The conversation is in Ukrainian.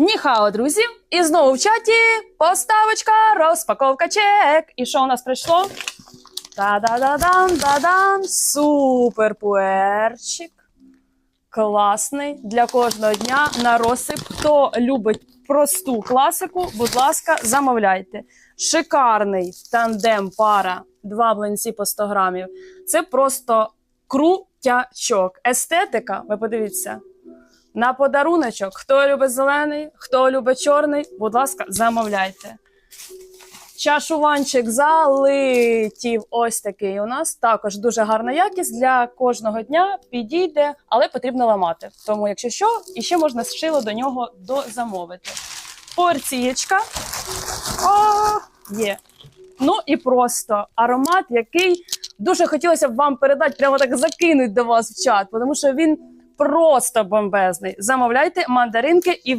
Ніхао, друзі! І знову в чаті поставочка, розпаковка чек. І що у нас прийшло? Та-да-да-дан, да-дан. Супер пуерчик. Класний для кожного дня на розсип. Хто любить просту класику, будь ласка, замовляйте. Шикарний тандем пара, два блинці по 100 грамів. Це просто крутячок. Естетика, ви подивіться. На подаруночок. Хто любить зелений, хто любить чорний, будь ласка, замовляйте. Чашуванчик залетів. Ось такий у нас. Також дуже гарна якість для кожного дня підійде, але потрібно ламати. Тому, якщо що, іще можна шило до нього дозамовити. Порцієчка. О, є. Ну і просто аромат, який дуже хотілося б вам передати, прямо так закинуть до вас в чат, тому що він просто бомбезний. Замовляйте мандаринки і